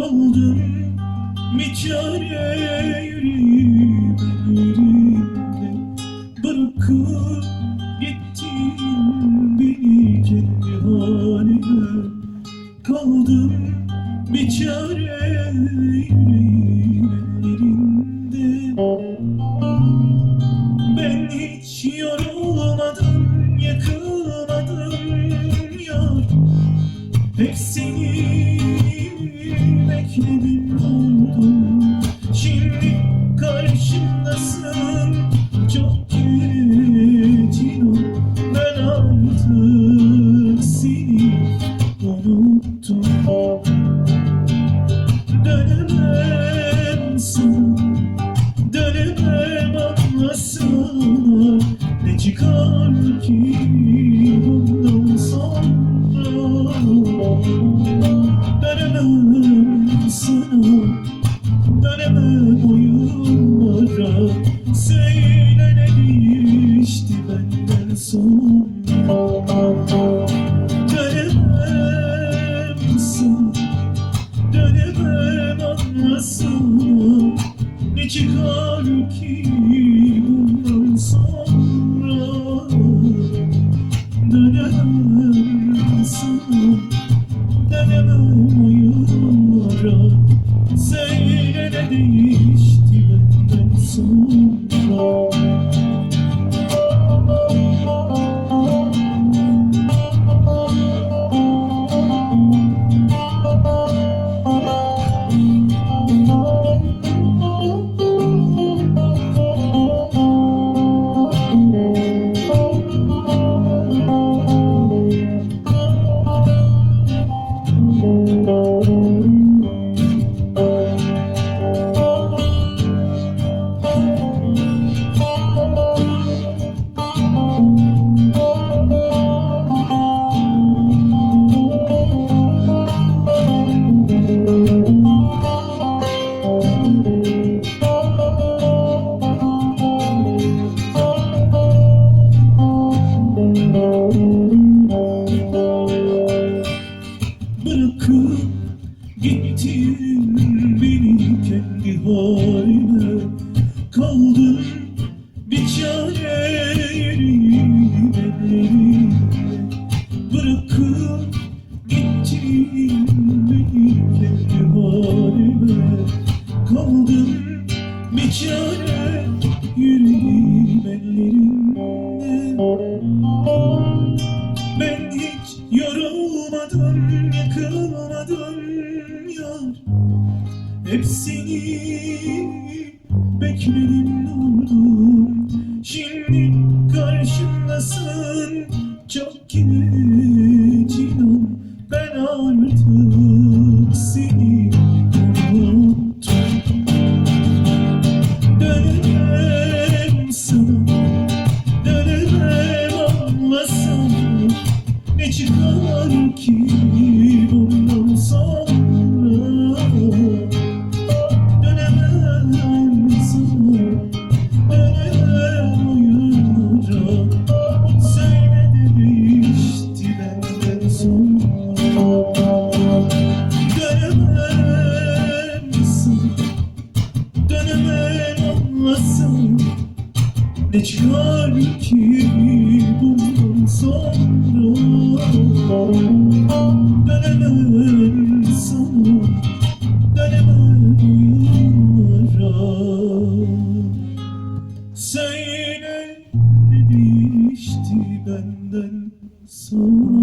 Kaldım bir çare yüreğim ellerinde Bırakıp gittin beni kendi haline Kaldım bir çare yüreğim ellerinde Ben hiç yorulmadım, yakılmadım yar Hep seni bekledim durdum Şimdi karşımdasın çok inan Ben artık seni unuttum. Dönemem sana Ne çıkar ki bundan sonra sonra Dönemem sana Dönemem anlasana Ne çıkar ki bundan sonra Dönemem sana Dönemem oyunlara Söyle ne değişti benden sonra ellerinde Bırakıp gittin beni kendi halime Kaldım. Bir çare yüreğim ellerinde ben hiç yorulmadım, yakılmadım yar. Hep bekledim çıkar ki bundan sonra Dönemem sana Dönemem oyunlara Söyle de benden sonra Dönemem sana Dönemem anlasam ne çıkar ki bundan sonra Dönemem sana Dönemem oyunlara Söyle değişti benden sonra